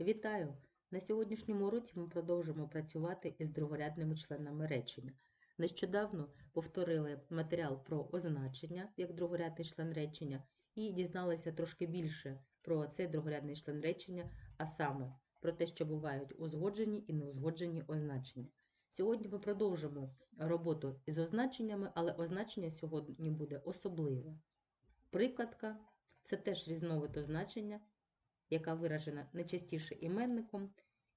Вітаю! На сьогоднішньому уроці ми продовжимо працювати із другорядними членами речення. Нещодавно повторили матеріал про означення як другорядний член речення і дізналися трошки більше про цей другорядний член речення, а саме про те, що бувають узгоджені і неузгоджені означення. Сьогодні ми продовжимо роботу із означеннями, але означення сьогодні буде особливе. Прикладка це теж різновид означення, яка виражена найчастіше іменником,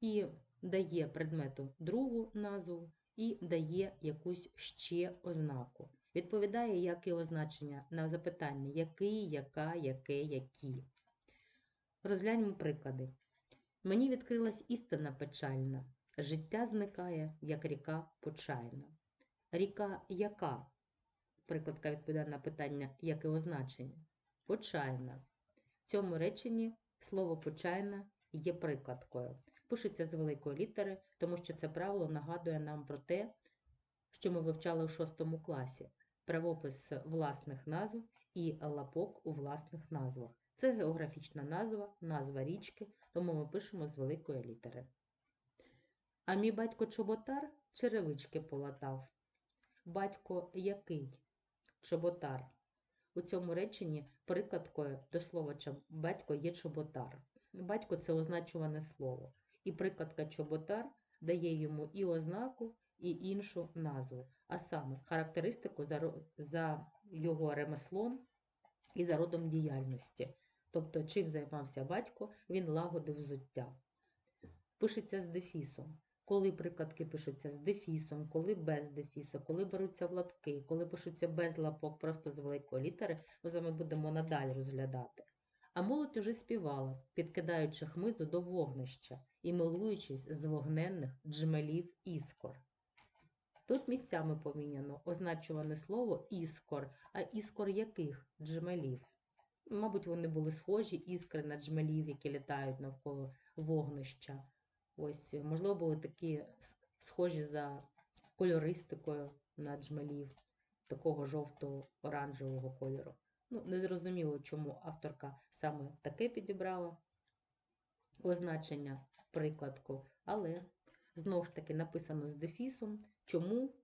і дає предмету другу назву, і дає якусь ще ознаку. Відповідає, як і означення на запитання який, яка, яке, які. Розгляньмо приклади. Мені відкрилась істина печальна. Життя зникає, як ріка почайна. Ріка яка? Прикладка відповідає на питання, яке означення? Почайна. В цьому реченні слово почайна є прикладкою. Пишеться з великої літери, тому що це правило нагадує нам про те, що ми вивчали у 6 класі. Правопис власних назв і лапок у власних назвах. Це географічна назва, назва річки, тому ми пишемо з великої літери. А мій батько чоботар черевички полатав. Батько який? Чоботар. У цьому реченні прикладкою до слова батько є чоботар. Батько це означуване слово. І прикладка чоботар дає йому і ознаку, і іншу назву, а саме характеристику за, його ремеслом і за родом діяльності. Тобто, чим займався батько, він лагодив взуття. Пишеться з дефісом. Коли прикладки пишуться з дефісом, коли без дефіса, коли беруться в лапки, коли пишуться без лапок, просто з великої літери, ми з вами будемо надалі розглядати. А молодь уже співала, підкидаючи хмизу до вогнища і милуючись з вогненних джмелів іскор. Тут місцями поміняно означуване слово іскор, а іскор яких джмелів? Мабуть, вони були схожі іскри на джмелів, які літають навколо вогнища. Ось, можливо, були такі схожі за кольористикою на джмелів, такого жовто-оранжевого кольору. Ну, незрозуміло, чому авторка саме таке підібрала означення прикладку, але знову ж таки написано з дефісом, чому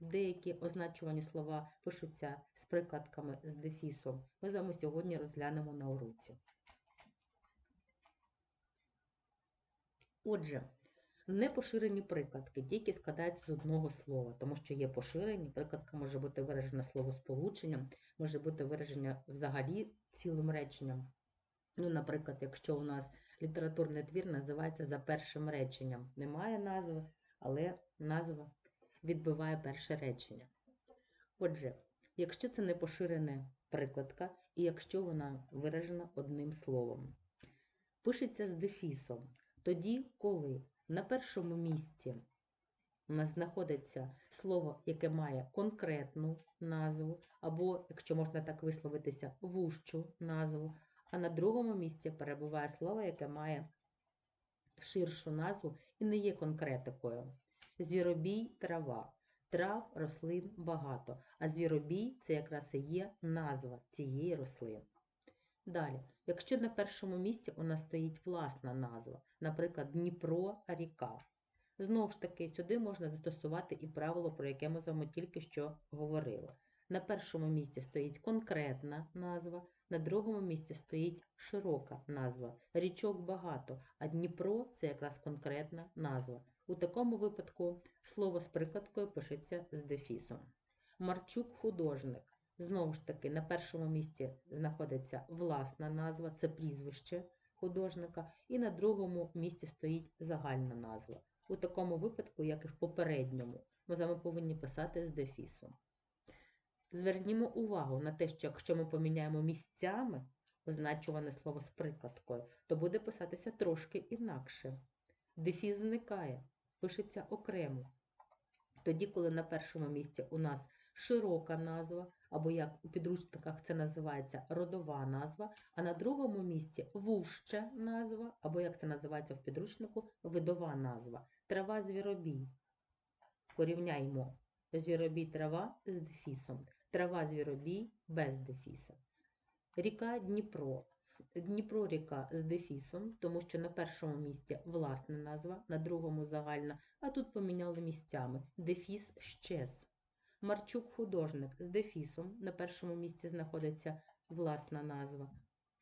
деякі означувані слова пишуться з прикладками з дефісом. Ми з вами сьогодні розглянемо на уроці. Отже, непоширені прикладки тільки складаються з одного слова, тому що є поширені, прикладка може бути виражена словосполученням, може бути виражена взагалі цілим реченням. Ну, Наприклад, якщо у нас літературний твір називається за першим реченням. Немає назви, але назва відбиває перше речення. Отже, якщо це не поширена прикладка, і якщо вона виражена одним словом, пишеться з дефісом. Тоді, коли на першому місці у нас знаходиться слово, яке має конкретну назву, або, якщо можна так висловитися, вужчу назву, а на другому місці перебуває слово, яке має ширшу назву і не є конкретикою. Звіробій трава. Трав, рослин багато, а звіробій це якраз і є назва цієї рослини. Далі, якщо на першому місці у нас стоїть власна назва, наприклад, Дніпро ріка. Знову ж таки, сюди можна застосувати і правило, про яке ми з вами тільки що говорили. На першому місці стоїть конкретна назва, на другому місці стоїть широка назва. Річок багато, а Дніпро це якраз конкретна назва. У такому випадку слово з прикладкою пишеться з дефісом. Марчук художник. Знову ж таки, на першому місці знаходиться власна назва, це прізвище художника, і на другому місці стоїть загальна назва. У такому випадку, як і в попередньому, ми з вами повинні писати з дефісом. Звернімо увагу на те, що якщо ми поміняємо місцями означуване слово з прикладкою, то буде писатися трошки інакше. Дефіс зникає, пишеться окремо. Тоді, коли на першому місці у нас широка назва, або як у підручниках це називається родова назва, а на другому місці вужча назва, або як це називається в підручнику, видова назва. Трава звіробій. Порівняймо звіробій трава з дефісом. Трава звіробій без дефіса. Ріка Дніпро. Дніпро ріка з дефісом, тому що на першому місці власна назва, на другому загальна, а тут поміняли місцями. Дефіс щез. Марчук художник з дефісом, на першому місці знаходиться власна назва.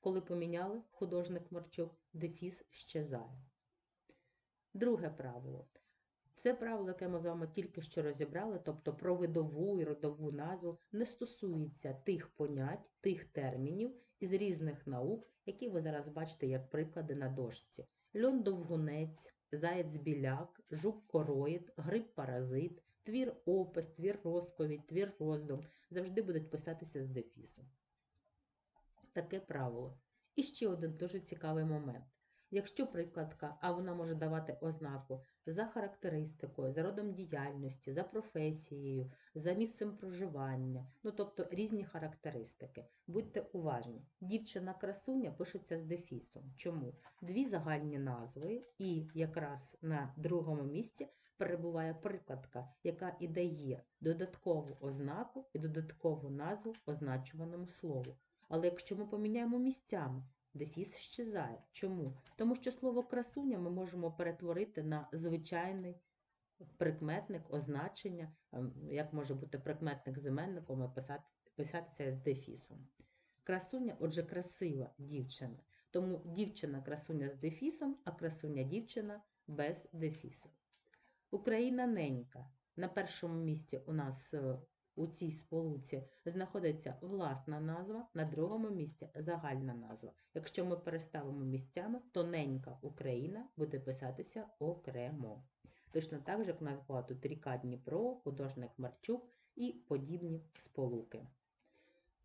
Коли поміняли художник Марчук, дефіс щезає. Друге правило. Це правило, яке ми з вами тільки що розібрали, тобто про видову і родову назву, не стосується тих понять, тих термінів із різних наук, які ви зараз бачите як приклади на дошці. Льон довгунець, заєць біляк, жук короїд, гриб паразит, твір опис, твір розповідь, твір роздум завжди будуть писатися з дефісом. Таке правило. І ще один дуже цікавий момент. Якщо прикладка, а вона може давати ознаку за характеристикою, за родом діяльності, за професією, за місцем проживання, ну тобто різні характеристики. Будьте уважні. Дівчина-красуня пишеться з дефісом. Чому? Дві загальні назви, і якраз на другому місці перебуває прикладка, яка і дає додаткову ознаку і додаткову назву означуваному слову. Але якщо ми поміняємо місцями, дефіс щезає. Чому? Тому що слово красуня ми можемо перетворити на звичайний прикметник, означення, ем, як може бути прикметник з іменником і писати, писатися з дефісом. Красуня, отже, красива дівчина. Тому дівчина красуня з дефісом, а красуня дівчина без дефіса. Україна ненька. На першому місці у нас е, у цій сполуці знаходиться власна назва, на другому місці загальна назва. Якщо ми переставимо місцями, то ненька Україна буде писатися окремо. Точно так же, як у нас була тут ріка Дніпро, художник Марчук і подібні сполуки.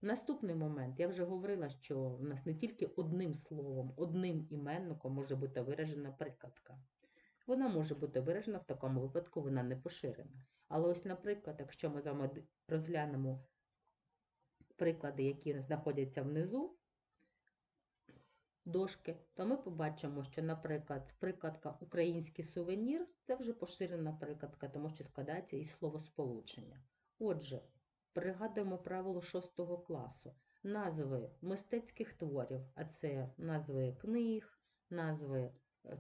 Наступний момент, я вже говорила, що у нас не тільки одним словом, одним іменником може бути виражена прикладка. Вона може бути виражена в такому випадку, вона не поширена. Але ось, наприклад, якщо ми з вами розглянемо приклади, які знаходяться внизу дошки, то ми побачимо, що, наприклад, прикладка Український сувенір це вже поширена прикладка, тому що складається із словосполучення. Отже, пригадуємо правило 6 класу. Назви мистецьких творів, а це назви книг, назви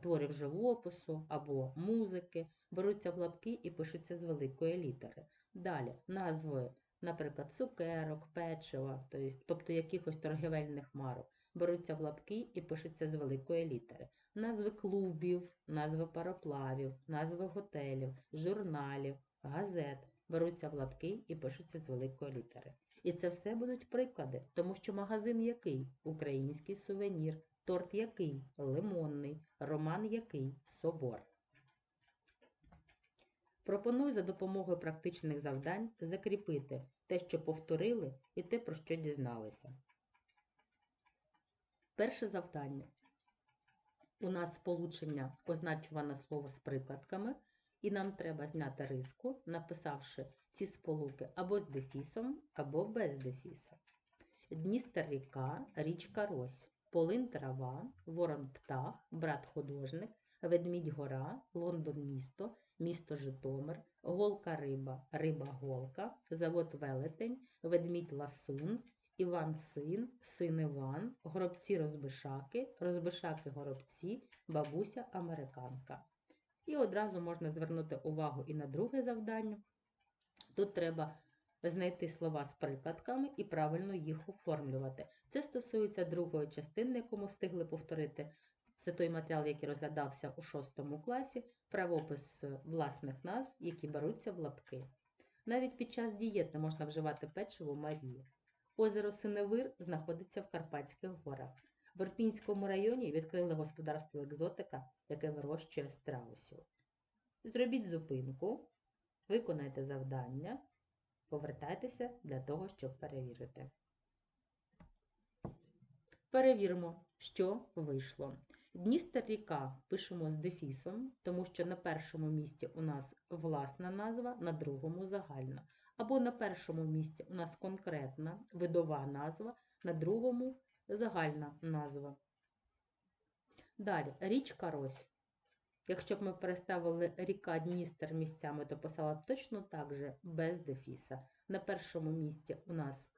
творів живопису або музики, беруться в лапки і пишуться з великої літери. Далі назви, наприклад, цукерок, печива, тобто якихось торгівельних марок, беруться в лапки і пишуться з великої літери. Назви клубів, назви пароплавів, назви готелів, журналів, газет беруться в лапки і пишуться з великої літери. І це все будуть приклади, тому що магазин який український сувенір, торт який лимонний, роман який собор. Пропоную за допомогою практичних завдань закріпити те, що повторили, і те, про що дізналися. Перше завдання. У нас сполучення означуване слово з прикладками, і нам треба зняти риску, написавши ці сполуки або з дефісом, або без дефіса. Дністер ріка, річка Рось, полин трава, ворон птах, брат художник, ведмідь гора, Лондон місто, місто Житомир, голка риба, риба голка, завод велетень, ведмідь ласун, Іван син, син Іван, горобці розбишаки, розбишаки горобці, бабуся американка. І одразу можна звернути увагу і на друге завдання. Тут треба знайти слова з прикладками і правильно їх оформлювати. Це стосується другої частини, яку ми встигли повторити. Це той матеріал, який розглядався у 6 класі, правопис власних назв, які беруться в лапки. Навіть під час дієти можна вживати печиво Марії. Озеро Синевир знаходиться в Карпатських горах. В Ірпінському районі відкрили господарство екзотика, яке вирощує страусів. Зробіть зупинку, виконайте завдання, повертайтеся для того, щоб перевірити. Перевіримо, що вийшло. Дністер ріка пишемо з дефісом, тому що на першому місці у нас власна назва, на другому загальна. Або на першому місці у нас конкретна видова назва, на другому загальна назва. Далі річка Рось. Якщо б ми переставили ріка Дністер місцями, то писала б точно так же без дефіса. На першому місці у нас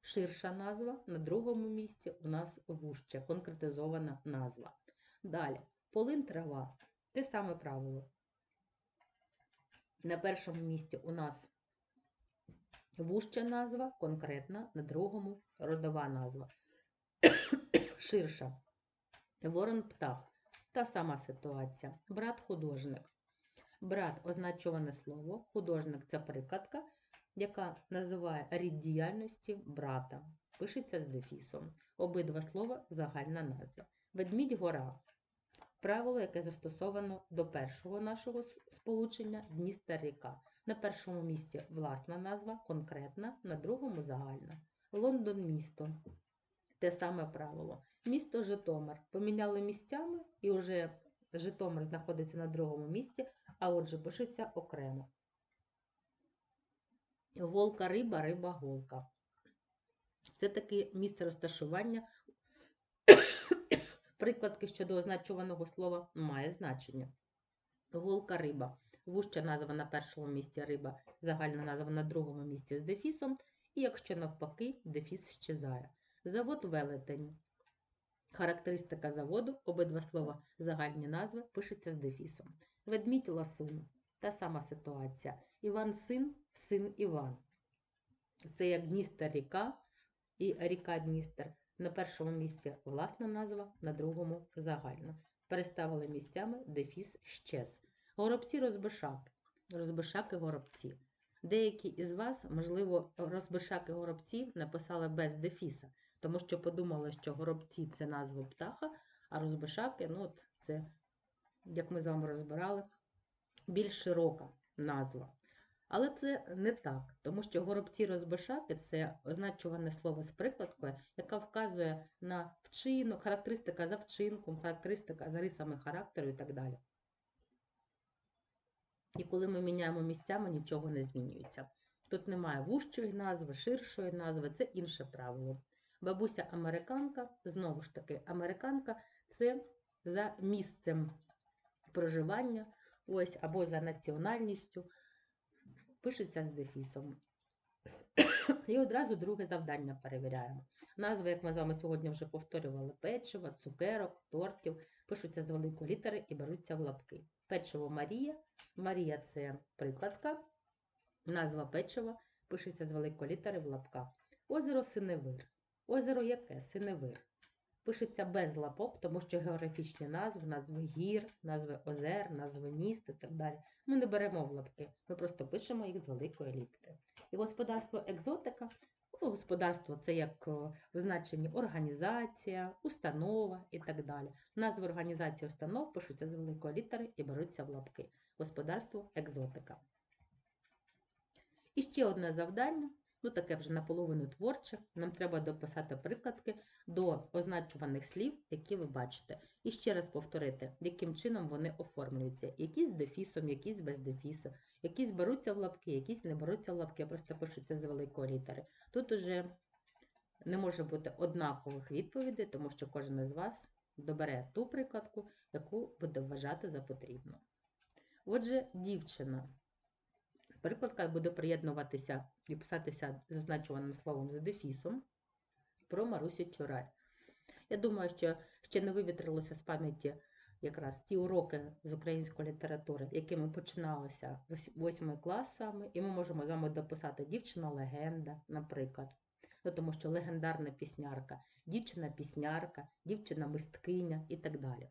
ширша назва, на другому місці у нас вужче, конкретизована назва. Далі, полин трава, те саме правило. На першому місці у нас вужча назва, конкретна, на другому родова назва. Ширша. Ворон птах. Та сама ситуація. Брат художник. Брат означуване слово, художник це прикладка, яка називає рід діяльності брата. Пишеться з дефісом. Обидва слова загальна назва. Ведмідь гора. Правило, яке застосовано до першого нашого сполучення Дністер ріка. На першому місці власна назва, конкретна, на другому загальна. Лондон місто. Те саме правило. Місто Житомир. Поміняли місцями і вже Житомир знаходиться на другому місці, а отже пишеться окремо. Голка риба, риба голка. Це таки місце розташування. Прикладки щодо означуваного слова має значення. Голка риба. Вужча назва на першому місці риба, загальна назва на другому місці з дефісом. І якщо навпаки, дефіс щезає. Завод велетень. Характеристика заводу, обидва слова загальні назви, пишеться з дефісом. Ведмідь ласун. Та сама ситуація. Іван син, син Іван. Це як Дністер ріка і ріка Дністер. На першому місці власна назва, на другому загальна. Переставили місцями дефіс щез. Горобці розбишаки. Розбишаки горобці. Деякі із вас, можливо, розбишаки горобці написали без дефіса, тому що подумали, що горобці це назва птаха, а розбишаки, ну, от це, як ми з вами розбирали, більш широка назва. Але це не так, тому що горобці розбишаки це означуване слово з прикладкою, яка вказує на вчинок, характеристика за вчинком, характеристика за рисами характеру і так далі. І коли ми міняємо місцями, нічого не змінюється. Тут немає вужчої назви, ширшої назви, це інше правило. Бабуся американка, знову ж таки, американка це за місцем проживання, ось, або за національністю, пишеться з дефісом. І одразу друге завдання перевіряємо. Назви, як ми з вами сьогодні вже повторювали, печива, цукерок, тортів, пишуться з великої літери і беруться в лапки. Печиво Марія. Марія це прикладка. Назва печива пишеться з великої літери в лапках. Озеро Синевир. Озеро яке? Синевир. Пишеться без лапок, тому що географічні назви, назви гір, назви озер, назви міст і так далі. Ми не беремо в лапки, ми просто пишемо їх з великої літери. І господарство екзотика. Ну, господарство це як е, в значенні організація, установа і так далі. Назви організації установ пишуться з великої літери і беруться в лапки. Господарство екзотика. І ще одне завдання, ну таке вже наполовину творче. Нам треба дописати прикладки до означуваних слів, які ви бачите. І ще раз повторити, яким чином вони оформлюються. Якісь з дефісом, якісь без дефісу, якісь беруться в лапки, якісь не беруться в лапки, просто пишуться з великої літери. Тут уже не може бути однакових відповідей, тому що кожен із вас добере ту прикладку, яку буде вважати за потрібну. Отже, дівчина. Прикладка буде приєднуватися і писатися з означуваним словом з дефісом про Марусю Чурай. Я думаю, що ще не вивітрилося з пам'яті якраз ті уроки з української літератури, якими починалися 8 клас саме, і ми можемо з вами дописати дівчина-легенда, наприклад. Ну, тому що легендарна піснярка, дівчина-піснярка, дівчина-мисткиня і так далі.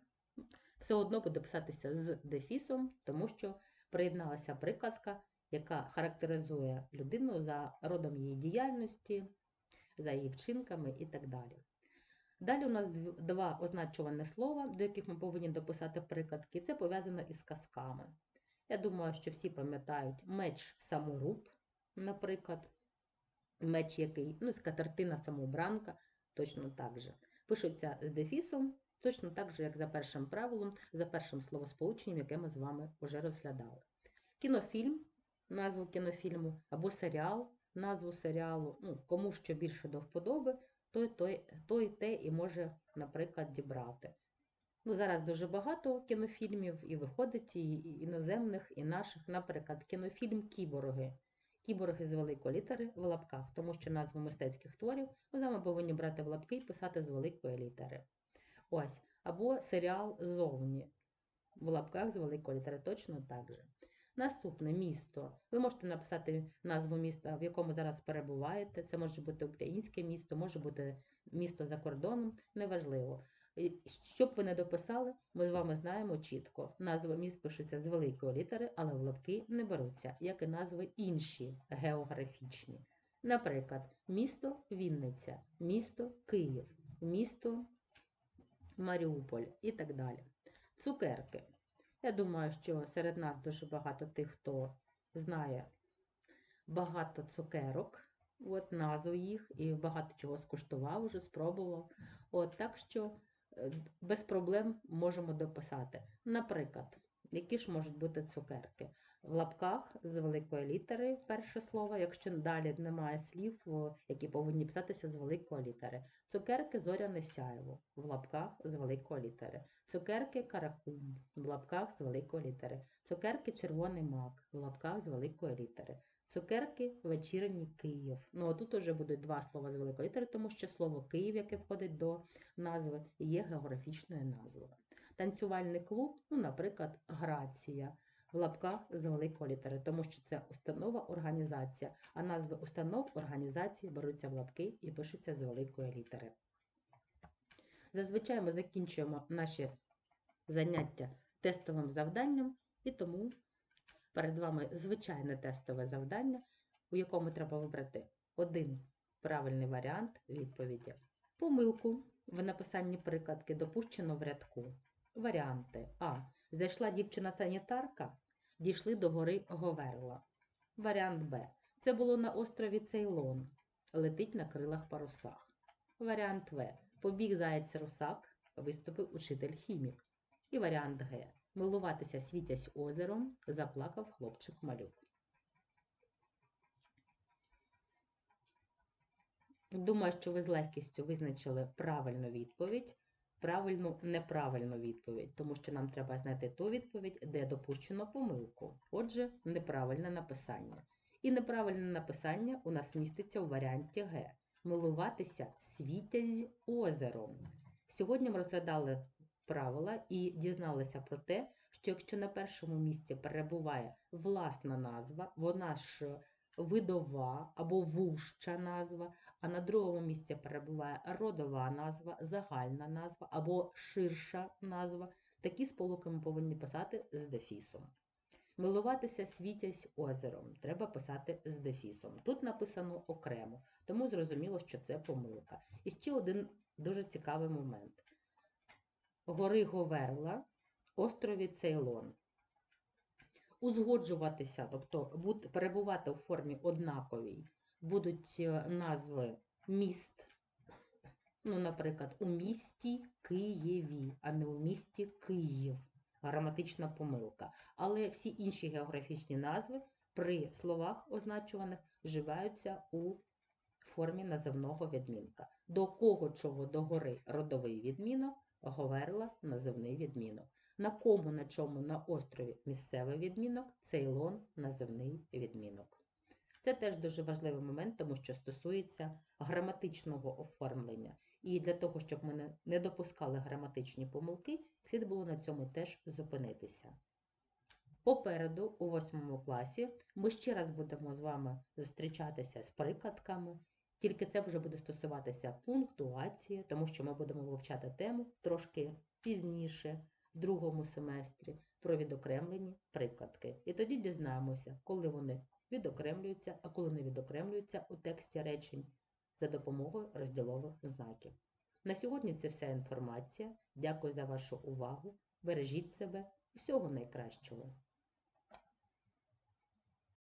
Все одно буде писатися з дефісом, тому що приєдналася прикладка, яка характеризує людину за родом її діяльності, за її вчинками і так далі. Далі у нас два означувані слова, до яких ми повинні дописати прикладки. Це пов'язано із казками. Я думаю, що всі пам'ятають меч саморуб, наприклад, меч який, ну, скатертина самобранка, точно так же. Пишуться з дефісом, точно так же, як за першим правилом, за першим словосполученням, яке ми з вами вже розглядали. Кінофільм, назву кінофільму, або серіал, назву серіалу, ну, кому що більше до вподоби, той, той, той те і може, наприклад, дібрати. Ну, зараз дуже багато кінофільмів і виходить і іноземних, і наших. Наприклад, кінофільм Кіборги. Кіборги з великої літери в лапках, тому що назву мистецьких творів ми з вами повинні брати в лапки і писати з великої літери. Ось, або серіал зовні в лапках з великої літери, точно так же. Наступне місто. Ви можете написати назву міста, в якому зараз перебуваєте. Це може бути українське місто, може бути місто за кордоном, неважливо. І Що б ви не дописали, ми з вами знаємо чітко. Назва міст пишеться з великої літери, але в лапки не беруться, як і назви інші географічні. Наприклад, місто Вінниця, місто Київ, місто Маріуполь і так далі. Цукерки. Я думаю, що серед нас дуже багато тих, хто знає багато цукерок, от назву їх, і багато чого скуштував, уже спробував. От так що е, без проблем можемо дописати. Наприклад, які ж можуть бути цукерки? В лапках з великої літери перше слово, якщо далі немає слів, які повинні писатися з великої літери. Цукерки зоряне сяєво в лапках з великої літери. Цукерки каракум в лапках з великої літери. Цукерки червоний мак в лапках з великої літери. Цукерки вечірній Київ. Ну, а тут уже будуть два слова з великої літери, тому що слово Київ, яке входить до назви, є географічною назвою. Танцювальний клуб, ну, наприклад, Грація в лапках з великої літери, тому що це установа організація, а назви установ організації беруться в лапки і пишуться з великої літери. Зазвичай ми закінчуємо наші заняття тестовим завданням, і тому перед вами звичайне тестове завдання, у якому треба вибрати один правильний варіант відповіді. Помилку в написанні прикладки допущено в рядку. Варіанти А. Зайшла дівчина-санітарка, дійшли до гори Говерла. Варіант Б. Це було на острові Цейлон. Летить на крилах парусах. Варіант В. Побіг заєць русак, виступив учитель хімік. І варіант Г. Милуватися світясь озером, заплакав хлопчик малюк. Думаю, що ви з легкістю визначили правильну відповідь, правильну неправильну відповідь, тому що нам треба знайти ту відповідь, де допущено помилку. Отже, неправильне написання. І неправильне написання у нас міститься у варіанті Г. Милуватися світязь озером. Сьогодні ми розглядали правила і дізналися про те, що якщо на першому місці перебуває власна назва, вона ж видова або вужча назва, а на другому місці перебуває родова назва, загальна назва або ширша назва, такі сполуки ми повинні писати з дефісом. Милуватися світязь озером треба писати з дефісом. Тут написано окремо, тому зрозуміло, що це помилка. І ще один дуже цікавий момент. Гори Говерла, острові Цейлон. Узгоджуватися, тобто перебувати у формі однаковій, будуть е, назви міст, ну, наприклад, у місті Києві, а не у місті Київ. Граматична помилка. Але всі інші географічні назви при словах означуваних вживаються у формі називного відмінка. До кого чого до гори родовий відмінок, Говерла називний відмінок. На кому, на чому на острові місцевий відмінок, цейлон називний відмінок. Це теж дуже важливий момент, тому що стосується граматичного оформлення. І для того, щоб ми не допускали граматичні помилки, слід було на цьому теж зупинитися. Попереду, у восьмому класі, ми ще раз будемо з вами зустрічатися з прикладками, тільки це вже буде стосуватися пунктуації, тому що ми будемо вивчати тему трошки пізніше, в другому семестрі, про відокремлені прикладки. І тоді дізнаємося, коли вони відокремлюються, а коли не відокремлюються у тексті речень за допомогою розділових знаків. На сьогодні це вся інформація. Дякую за вашу увагу. Бережіть себе. Всього найкращого!